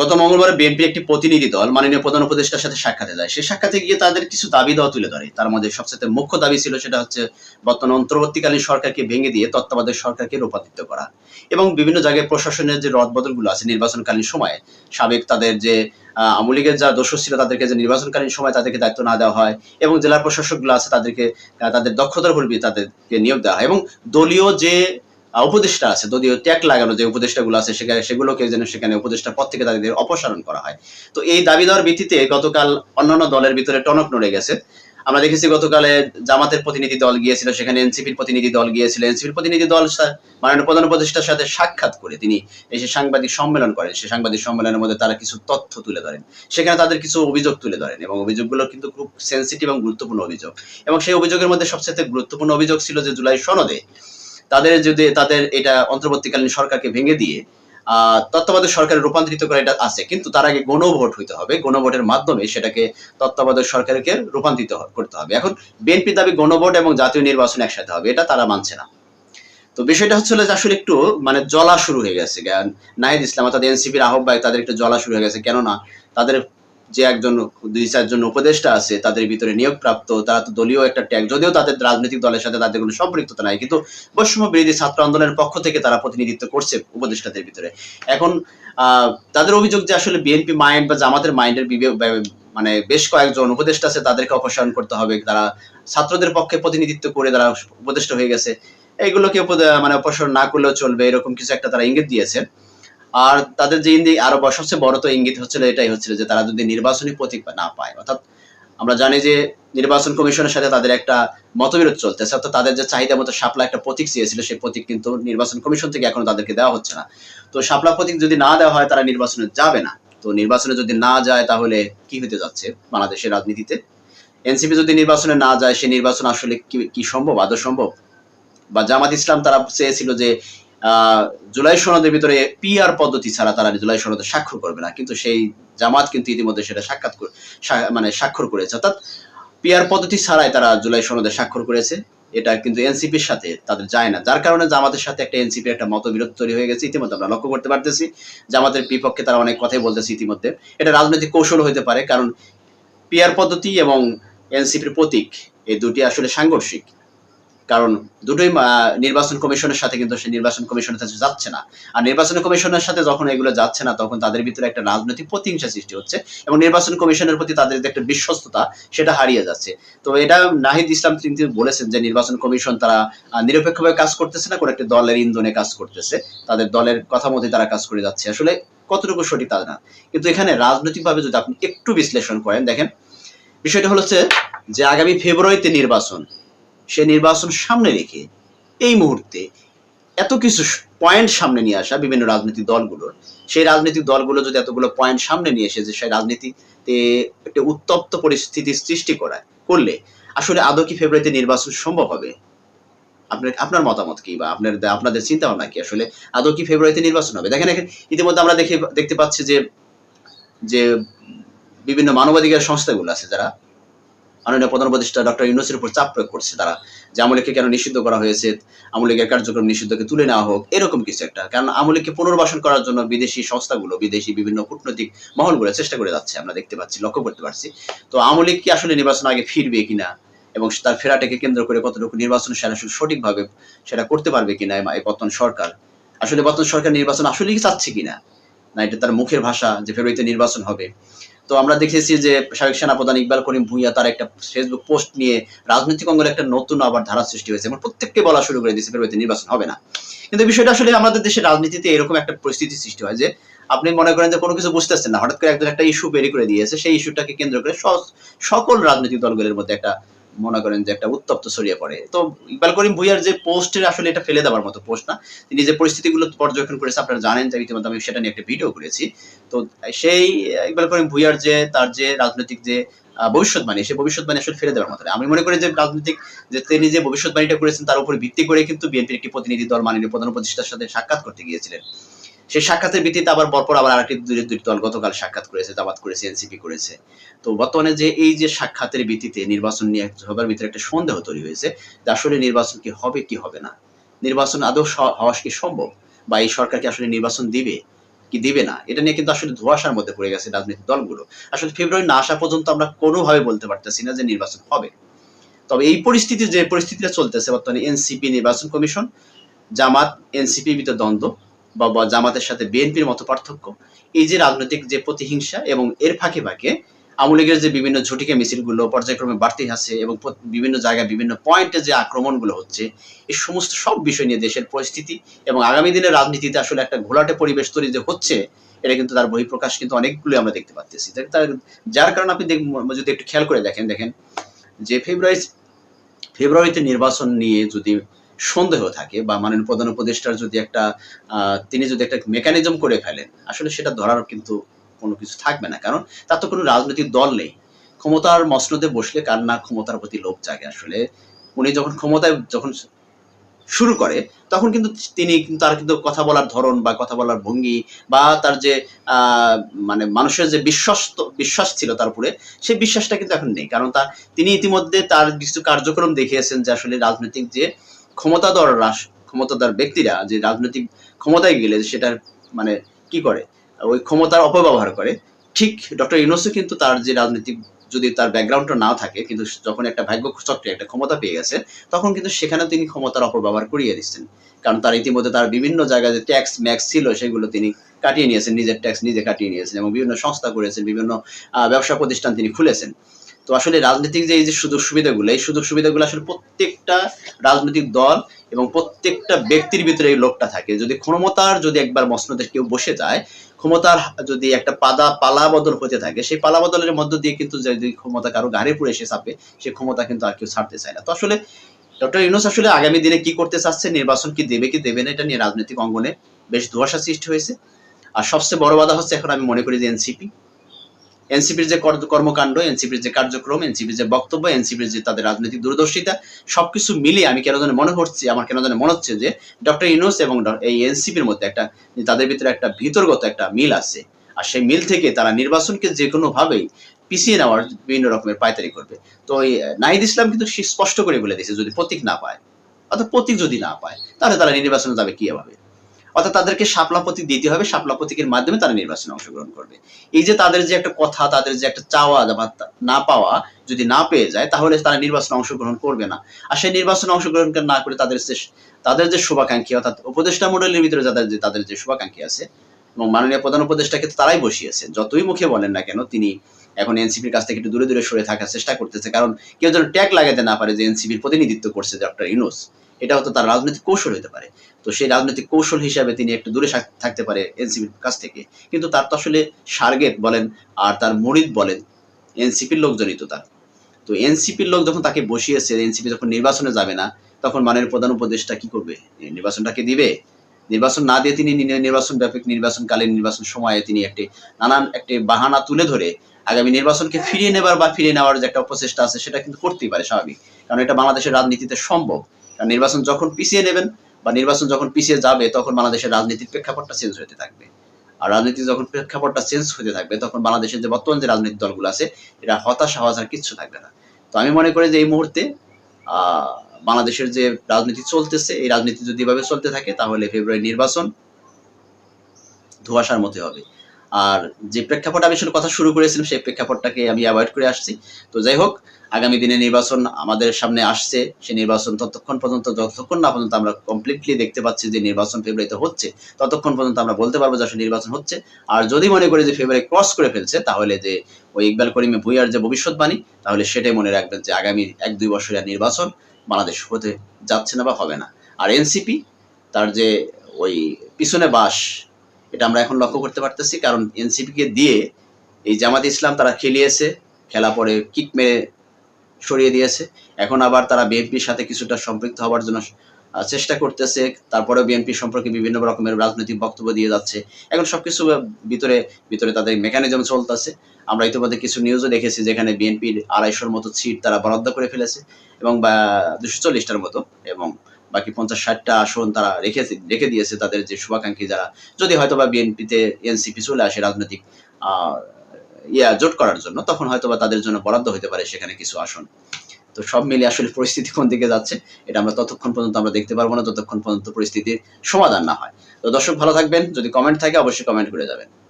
গত মঙ্গলবার বিএনপি একটি প্রতিনিধি দল মাননীয় প্রধান উপদেষ্টার সাথে সাক্ষাতে যায়। সেই সাক্ষাতে গিয়ে তাদের কিছু দাবি দেওয়া তুলে ধরে। তার মধ্যে সবচেয়ে মুখ্য দাবি ছিল সেটা হচ্ছে বর্তমান অন্তর্বর্তীকালীন সরকারকে ভেঙে দিয়ে তত্ত্বাবধায়ক সরকারকে রূপান্তরিত করা এবং বিভিন্ন জায়গায় প্রশাসনের যে রদবদলগুলো আছে নির্বাচনকালীন সময়ে, সাবেক তাদের যে আওয়ামী লীগের যা দোষ ছিল তাদেরকে যে নির্বাচনকালীন সময় তাদেরকে দায়িত্ব না দেওয়া হয় এবং জেলা প্রশাসকগুলো আছে তাদেরকে, তাদের দক্ষতার উপর তাদেরকে নিয়োগ দেওয়া হয় এবং দলীয় যে উপদেষ্টা আছে দলীয় ট্যাগ লাগানো যে উপদেষ্টাগুলো আছে, সেখানে সেগুলোকে যেন সেখানে উপদেষ্টা পদ থেকে তাদের অপসারণ করা হয়। তো এই দাবি দেওয়ার ভিত্তিতে গতকাল অন্যান্য দলের ভিতরে টনক নড়ে গেছে। আমরা দেখেছি গতকালে জামাতের প্রতিনিধি দল গিয়েছিল, সেখানে এনসিপির প্রতিনিধি দল গিয়েছিল। এনসিপির প্রতিনিধি দল মাননীয় প্রধান উপদেষ্টার সাথে সাক্ষাৎ করে তিনি এসে সাংবাদিক সম্মেলন করেন। সেই সাংবাদিক সম্মেলনের মধ্যে তারা কিছু তথ্য তুলে ধরেন। সেখানে তাদের কিছু অভিযোগ তুলে ধরেন এবং অভিযোগগুলো কিন্তু খুব সেন্সিটিভ এবং গুরুত্বপূর্ণ অভিযোগ। এবং সেই অভিযোগের মধ্যে সবচেয়ে গুরুত্বপূর্ণ অভিযোগ ছিল যে জুলাই সনদে তাদের যদি তাদের এটা অন্তর্বর্তীকালীন সরকারকে ভেঙে দিয়ে তত্ত্বাবধায়ক সরকারে রূপান্তরিত করা এটা আছে, কিন্তু তার আগে গণভোট হইতে হবে। গণভোটের মাধ্যমে সেটাকে তত্ত্বাবধায়ক সরকারকে রূপান্তরিত করতে হবে। এখন বিএনপি দাবি গণভোট এবং জাতীয় নির্বাচন একসাথে হবে, এটা তারা মানছে না। তো বিষয়টা হচ্ছে যে আসলে একটু মানে জ্বলা শুরু হয়ে গেছে নাহিদ ইসলাম অর্থাৎ এনসিপির আহ্বায়ক তাদের একটু জ্বলা শুরু হয়ে গেছে। কেননা তাদের যে একজন দুই চারজন উপদেষ্টা আছে, তাদের ভিতরে নিয়োগপ্রাপ্ত, তারা তো দলীয় একটা ট্যাগ, যদিও তাদের রাজনৈতিক দলের সাথে তাদের কোনো সম্পৃক্ততা নাই, কিন্তু বৈষম্য বিরোধী ছাত্র আন্দোলনের পক্ষ থেকে তারা প্রতিনিধিত্ব করছে উপদেষ্টাদের ভিতরে। এখন তাদের অভিযোগ যে আসলে বিএনপি মাইন্ড বা জামাতের মাইন্ডের মানে বেশ কয়েকজন উপদেষ্টা আছে, তাদেরকে অপসারণ করতে হবে, তারা ছাত্রদের পক্ষে প্রতিনিধিত্ব করে তারা উপদেষ্টা হয়ে গেছে। এইগুলোকে মানে অপসারণ না করলেও চলবে, এরকম কিছু একটা তারা ইঙ্গিত দিয়েছে। আর তাদের যে ইঙ্গিত, আরও সবচেয়ে বড় তো ইঙ্গিত হচ্ছিল এটাই হচ্ছিল যে তারা যদি নির্বাচনী প্রতীক না পায়। অর্থাৎ আমরা জানি যে নির্বাচন কমিশনের সাথে তাদের একটা মতবিরোধ চলতেছে, অর্থাৎ তাদের যে চাহিদা মতো শাপলা একটা প্রতীক চেয়েছিল, সেই প্রতীক কিন্তু নির্বাচন কমিশন থেকে এখনও তাদেরকে দেওয়া হচ্ছে না। তো শাপলা প্রতীক যদি না দেওয়া হয়, তারা নির্বাচনে যাবে না। তো নির্বাচনে যদি না যায়, তাহলে কি হতে যাচ্ছে বাংলাদেশের রাজনীতিতে? এনসিপি যদি নির্বাচনে না যায় সেই নির্বাচন আসলে কি সম্ভব, আদৌ সম্ভব? বা জামাত ইসলাম তারা চেয়েছিল যে জুলাই সনদের ভিতরে পিআর পদ্ধতি ছাড়া তারা জুলাই সনদে স্বাক্ষর করবে না। কিন্তু সেই জামাত কিন্তু ইতিমধ্যে সেটা সাক্ষাৎ মানে স্বাক্ষর করেছে। অর্থাৎ পিআর পদ্ধতি ছাড়াই তারা জুলাই সনদে স্বাক্ষর করেছে। এটা কিন্তু এনসিপির সাথে তাদের যায় না। যার কারণে জামাতের সাথে একটা এনসিপি একটা মতবিরোধ তৈরি হয়ে গেছে। ইতিমধ্যে আমরা লক্ষ্য করতে পারতেছি, জামাতের বিপক্ষে তারা অনেক কথাই বলতেছে ইতিমধ্যে। এটা রাজনৈতিক কৌশল হতে পারে, কারণ পিআর পদ্ধতি এবং এনসিপির প্রতীক, এই দুটি আসলে সাংঘর্ষিক। কারণ দুটোই নির্বাচন কমিশনের সাথে কিন্তু সে নির্বাচন কমিশনের সাথে যাচ্ছে না। আর নির্বাচন কমিশনের সাথে যখন এগুলো যাচ্ছে না, তখন তাদের ভিতরে একটা রাজনৈতিক প্রতিহিংসা সৃষ্টি হচ্ছে এবং নির্বাচন কমিশনের প্রতি তাদের যে একটা বিশ্বস্ততা, সেটা হারিয়ে যাচ্ছে। তো এটা নাহিদ ইসলাম কিন্তু বলেছেন যে নির্বাচন কমিশন তারা নিরপেক্ষভাবে কাজ করতেছে না, কোনো একটা দলের ইন্ধনে কাজ করতেছে। তাদের দলের কথা মতে তারা কাজ করে যাচ্ছে। আসলে কতটুকু সঠিক তা না কিন্তু এখানে রাজনৈতিকভাবে যদি আপনি একটু বিশ্লেষণ করেন, দেখেন, বিষয়টা হলো যে আগামী ফেব্রুয়ারিতে নির্বাচন। সে নির্বাচন সামনে রেখে এই মুহূর্তে এত কিছু পয়েন্ট সামনে নিয়ে আসা বিভিন্ন রাজনৈতিক দলগুলোর। সেই রাজনৈতিক দলগুলো যদি এতগুলো পয়েন্ট সামনে নিয়ে এসে যে সেই রাজনীতিতে একটা উত্তপ্ত পরিস্থিতি সৃষ্টি করা করলে আসলে আদৌ কি ফেব্রুয়ারিতে নির্বাচন সম্ভব হবে? আপনার আপনার মতামত কি বা আপনার, আপনাদের চিন্তা ভাবনা কি? আসলে আদৌ কি ফেব্রুয়ারিতে নির্বাচন হবে? দেখেন, এখানে ইতিমধ্যে আমরা দেখে, দেখতে পাচ্ছি যে যে বিভিন্ন মানবাধিকার সংস্থাগুলো আছে যারা মাননীয় প্রধান উপদেষ্টা ডক্টর ইউনুসের উপর চাপ প্রয়োগ করছে তারা, যে আমলিকে কেন নিষিদ্ধ করা হয়েছে আমলিকের কার্যক্রম নিষিদ্ধকে তুলে নেওয়া হোক, এরকম কিছু একটা। কারণ আমলিকে পুনর্বাসন করার জন্য বিদেশি সংস্থাগুলো, বিদেশি বিভিন্ন কূটনৈতিক মহলগুলো চেষ্টা করে যাচ্ছে, আমরা দেখতে পাচ্ছি, লক্ষ্য করতে পারছি। তো আমলিক কি আসলে নির্বাচন আগে ফিরবে কিনা এবং তার ফেরাটাকে কেন্দ্র করে কতটুকু নির্বাচন সেটা সঠিকভাবে সেটা করতে পারবে কিনা এই বর্তমান সরকার? আসলে বর্তমান সরকার নির্বাচন আসলেই চাচ্ছে কিনা? না, এটা তার মুখের ভাষা যে ফেব্রুয়ারিতে নির্বাচন হবে। তো আমরা দেখেছি যে সাবেক সেনাপ্রধান ইকবাল করিম ভুঁইয়া তার একটা ফেসবুক পোস্ট নিয়ে রাজনৈতিক অঙ্গনে একটা নতুন আবার ধারা সৃষ্টি হয়েছে এবং প্রত্যেককে বলা শুরু করে দিয়েছে ফেব্রুয়ারিতে নির্বাচন হবে না। কিন্তু বিষয়টা আসলে আমাদের দেশের রাজনীতিতে এরকম একটা পরিস্থিতি সৃষ্টি হয় যে আপনি মনে করেন যে কোনো কিছু বুঝতেছেন না। হঠাৎ করে একজন একটা ইস্যু বেরি করে দিয়েছে, সেই ইস্যুটাকে কেন্দ্র করে সকল রাজনৈতিক দলগুলোর মধ্যে একটা মনে করেন যে একটা উত্তপ্ত ছড়িয়ে পড়ে। তো ইকবাল করিম ভুইয়ার যে পোস্টের আসলে এটা ফেলে দেওয়ার মতো পোস্ট না। তিনি যে পরিস্থিতিগুলো পর্যবেক্ষণ করেছে, আপনারা জানেন যে ইতিমধ্যে আমি সেটা নিয়ে একটা ভিডিও করেছি। তো সেই ইকবাল করিম ভুইয়ার যে, তার যে রাজনৈতিক যে ভবিষ্যৎবাণী, সেই ভবিষ্যৎবাণী আসলে ফেলে দেওয়ার মতো আমি মনে করি যে রাজনৈতিক যে তিনি যে ভবিষ্যৎবাণীটা করেছেন, তার উপর ভিত্তি করে কিন্তু বিএনপির একটি প্রতিনিধি দল, মাননীয় প্রধান উপদেষ্টার সাথে সাক্ষাৎ করতে গিয়েছিলেন। সেই সাক্ষাতের ভিত্তিতে আবার পরপর আবার আরেকটি দুই দুই দল গতকাল সাক্ষাৎ করেছে জামাত করেছে এনসিপি করেছে। তো বর্তমানে যে এই যে সাক্ষাতের ভিত্তিতে নির্বাচন নিয়ে সবার ভিতরে একটা সন্দেহ তৈরি হয়েছে যে আসলে নির্বাচন কি হবে কি হবে না? নির্বাচন আদৌ হওয়া কি সম্ভব? বা এই সরকার কি আসলে নির্বাচন দিবে, কি দিবে না? এটা নিয়ে কিন্তু আসলে ধোঁয়াশার মধ্যে পড়ে গেছে রাজনৈতিক দলগুলো। আসলে ফেব্রুয়ারি না আসা পর্যন্ত আমরা কোনোভাবে বলতে পারতেছি না যে নির্বাচন হবে। তবে এই পরিস্থিতি যে পরিস্থিতিটা চলতেছে বর্তমানে এনসিপি নির্বাচন কমিশন, জামাত এনসিপি ভিতরে দ্বন্দ্ব। বা জামাতের সাথে বিএনপির মতো পার্থক্য, এই যে রাজনৈতিক যে প্রতিহিংসা এবং এর ফাঁকে ফাঁকে আওয়ামী লীগের যে বিভিন্ন ঝুটিকে মিছিলগুলো পর্যায়ক্রমে বাড়তে আছে এবং বিভিন্ন জায়গায় বিভিন্ন পয়েন্টে যে আক্রমণগুলো হচ্ছে, এই সমস্ত সব বিষয় নিয়ে দেশের পরিস্থিতি এবং আগামী দিনের রাজনীতিতে আসলে একটা ঘোলাটে পরিবেশ তৈরি যে হচ্ছে, এটা কিন্তু তার বহিঃপ্রকাশ কিন্তু অনেকগুলো আমরা দেখতে পাচ্ছি তার- যার কারণে আপনি যদি একটু খেয়াল করে দেখেন দেখেন যে ফেব্রুয়ারি ফেব্রুয়ারিতে নির্বাচন নিয়ে যদি সন্দেহ থাকে বা মাননীয় প্রধান উপদেষ্টার যদি একটা তিনি যদি একটা মেকানিজম করে ফেলেন, আসলে সেটা ধরার কিন্তু কোনো কিছু থাকবে না। কারণ তার তো কোনো রাজনৈতিক দল নেই। ক্ষমতার মসনদে বসলে কার না ক্ষমতার প্রতি লোভ জাগে আসলে। উনি যখন ক্ষমতায় যখন শুরু করে, তখন কিন্তু তিনি তার কিন্তু কথা বলার ধরন বা কথা বলার ভঙ্গি বা তার যে মানে মানুষের যে বিশ্বাস বিশ্বাস ছিল তার উপরে সেই বিশ্বাসটা কিন্তু এখন নেই। কারণ তার তিনি ইতিমধ্যে তার কিছু কার্যক্রম দেখিয়েছেন যে আসলে রাজনৈতিক যে ক্ষমতাধর রাস, ক্ষমতাধর ব্যক্তিরা যে রাজনৈতিক ক্ষমতায় গেলে সেটার মানে কি করে? ওই ক্ষমতার অপব্যবহার করে। ঠিক ডক্টর ইউনুসও কিন্তু তার যে রাজনৈতিক যদি তার ব্যাকগ্রাউন্ডটা না থাকে, কিন্তু যখন একটা ভাগ্য চক্রে একটা ক্ষমতা পেয়ে গেছে, তখন কিন্তু সেখানে তিনি ক্ষমতার অপব্যবহার করিয়ে দিচ্ছেন। কারণ তার ইতিমধ্যে তার বিভিন্ন জায়গায় যে ট্যাক্স ম্যাক্স ছিল, সেগুলো তিনি কাটিয়ে নিয়েছেন, নিজের ট্যাক্স নিজে কাটিয়ে নিয়েছেন এবং বিভিন্ন সংস্থা করেছেন, বিভিন্ন ব্যবসা প্রতিষ্ঠান তিনি খুলেছেন। তো আসলে রাজনৈতিক যে এই যে সুযোগ সুবিধাগুলো, এই সুযোগ সুবিধাগুলো আসলে প্রত্যেকটা রাজনৈতিক দল এবং প্রত্যেকটা ব্যক্তির ভিতরে এই লোকটা থাকে। যদি ক্ষমতার যদি একবার মসনদে কেউ বসে যায়, ক্ষমতার যদি একটা পাদা পালা বদল হতে থাকে, সেই পালা বদলের মধ্য দিয়ে কিন্তু যদি ক্ষমতা কারও ঘাড়ে পড়ে এসে চাপে সেই ক্ষমতা কিন্তু আর কেউ ছাড়তে চায় না। তো আসলে ডক্টর ইউনুস আসলে আগামী দিনে কি করতে চাচ্ছে, নির্বাচন কি দেবে কি দেবে না, এটা নিয়ে রাজনৈতিক অঙ্গনে বেশ ধোঁয়াশা সৃষ্টি হয়েছে। আর সবচেয়ে বড় বাধা হচ্ছে এখন আমি মনে করি যে এনসিপি। এনসিপির যে কর্মকাণ্ড, এনসিপির যে কার্যক্রম, এনসিপির যে বক্তব্য, এনসিপির যে তাদের রাজনৈতিক দূরদর্শিতা, সবকিছু মিলিয়ে আমি কেন জানি মনে হচ্ছে, আমার কেন জানি মনে হচ্ছে যে ডক্টর ইউনুস এবং এই এনসিপির মধ্যে একটা, তাদের ভিতরে একটা ভিতরগত একটা মিল আছে। আর সেই মিল থেকে তারা নির্বাচনকে যে কোনো ভাবেই পিছিয়ে নেওয়ার বিভিন্ন রকমের পায়তারি করবে। তো নাহিদ ইসলাম কিন্তু স্পষ্ট করে বলে দিয়েছে, যদি প্রতীক না পায়, অর্থাৎ প্রতীক যদি না পায়, তাহলে তারা নির্বাচনে যাবে কীভাবে? অর্থাৎ তাদেরকে শাপলা প্রতীক দিতে হবে শাপলা প্রতীকের মাধ্যমে তারা নির্বাচনে অংশগ্রহণ করবে। এই যে তাদের যে একটা কথা, তাদের যে একটা চাওয়া বা না পাওয়া যদি না পেয়ে যায়, তাহলে তারা নির্বাচনে অংশগ্রহণ করবে না। আর সেই নির্বাচনে অংশগ্রহণ না করে তাদের যে তাদের যে শুভাকাঙ্ক্ষী, অর্থাৎ উপদেষ্টা মন্ডলীর ভিতরে যাদের যে, তাদের যে শুভাকাঙ্ক্ষী আছে এবং মাননীয় প্রধান উপদেষ্টাকে তো তারাই বসিয়েছে। যতই মুখে বলেন না কেন, তিনি এখন এনসিপির কাছ থেকে একটু দূরে দূরে সরে থাকার চেষ্টা করতেছে। কারণ কেউ যেন ট্যাগ লাগাতে না পারে যে এনসিপির প্রতিনিধিত্ব করছে ডক্টর ইউনুস। এটা হয়তো তার রাজনৈতিক কৌশল হতে পারে। তো সেই রাজনৈতিক কৌশল হিসাবে তিনি একটু দূরে থাকতে পারে এনসিপির কাছ থেকে। কিন্তু তার তো আসলে সার্গেট বলেন আর তার মরিদ বলেন, এনসিপির লোকজনই তো তার। তো এনসিপির লোক যখন তাকে বসিয়েছে, এনসিপি যখন নির্বাচনে যাবে না, তখন মানের প্রধান উপদেষ্টা কি করবে? নির্বাচনটাকে দিবে? নির্বাচন না দিয়ে তিনি নির্বাচন ব্যাপক নির্বাচনকালীন নির্বাচন সময়ে তিনি একটি নানান একটি বাহানা তুলে ধরে আগামী নির্বাচনকে ফিরিয়ে নেবার বা ফিরিয়ে নেওয়ার যে একটা প্রচেষ্টা আছে, সেটা কিন্তু করতেই পারে স্বাভাবিক। কারণ এটা বাংলাদেশের রাজনীতিতে সম্ভব। কারণ নির্বাচন যখন পিছিয়ে নেবেন বা নির্বাচন যখন পিছিয়ে যাবে, তখন বাংলাদেশের রাজনীতির প্রেক্ষাপটটা চেঞ্জ হতে থাকবে। আর রাজনীতি যখন প্রেক্ষাপটটা চেঞ্জ হতে থাকবে, তখন বাংলাদেশের যে বর্তমান যে রাজনৈতিক দলগুলো আছে এটা হতাশা হওয়া আর কিচ্ছু থাকবে না। তো আমি মনে করি যে এই মুহূর্তে বাংলাদেশের যে রাজনীতি চলতেছে, এই রাজনীতি যদি এভাবে চলতে থাকে, তাহলে ফেব্রুয়ারি নির্বাচন ধোঁয়াশার মতো হবে। আর যে প্রেক্ষাপট আমি কথা শুরু করেছিলাম, সেই প্রেক্ষাপটটাকে আমি অ্যাভয়েড করে আসছি। তো যাই হোক আগামী দিনে নির্বাচন আমাদের সামনে আসছে সেই নির্বাচন ততক্ষণ পর্যন্ত, যতক্ষণ না পর্যন্ত আমরা কমপ্লিটলি দেখতে পাচ্ছি যে নির্বাচন ফেব্রুয়ারিতে হচ্ছে, ততক্ষণ পর্যন্ত আমরা বলতে পারব যে আসলে নির্বাচন হচ্ছে। আর যদি মনে করি যে ফেব্রুয়ারি ক্রস করে ফেলছে, তাহলে যে ওই ইকবাল করিমে ভুইয়ার যে ভবিষ্যৎবাণী, তাহলে সেটাই মনে রাখবেন যে আগামী এক, দুই বছরের নির্বাচন বাংলাদেশ হতে যাচ্ছে না বা হবে না। আর এনসিপি তার যে ওই পিছনে বাস, এটা আমরা এখন লক্ষ্য করতে পারতেছি, কারণ এনসিপি কে দিয়ে এই জামাত ইসলাম তারা খেলিয়েছে, খেলা পরে কিক মেরে সরিয়ে দিয়েছে। এখন আবার তারা বিএনপির সাথে কিছুটা সম্পৃক্ত হওয়ার জন্য চেষ্টা করতেছে। তারপরে বিএনপি সম্পর্কে বিভিন্ন রকমের রাজনৈতিক বক্তব্য দিয়ে যাচ্ছে। এখন সবকিছু ভিতরে ভিতরে তাদের মেকানিজম চলতেছে। আমরা ইতিমধ্যে কিছু নিউজও দেখেছি যেখানে বিএনপির আড়াইশোর মতো সিট তারা বরাদ্দ করে ফেলেছে এবং বা দুশো চল্লিশটার মতো এবং বাকি পঞ্চাশ ষাটটা আসন তারা রেখে রেখে দিয়েছে তাদের যে শুভাকাঙ্ক্ষী যারা। যদি হয়তো বা বিএনপিতে এনসিপি চলে আসে রাজনৈতিক আহ, ইয়া জোট করার জন্য, তখন হয়তো বা তাদের জন্য বরাদ্দ হতে পারে সেখানে কিছু আসন। তো সব মিলিয়ে আসলে পরিস্থিতি কোন দিকে যাচ্ছে, এটা আমরা ততক্ষণ পর্যন্ত আমরা দেখতে পারব না, ততক্ষণ পর্যন্ত পরিস্থিতির সমাধান না হয়। তো দর্শক ভালো থাকবেন, যদি কমেন্ট থাকে অবশ্যই কমেন্ট করে যাবেন।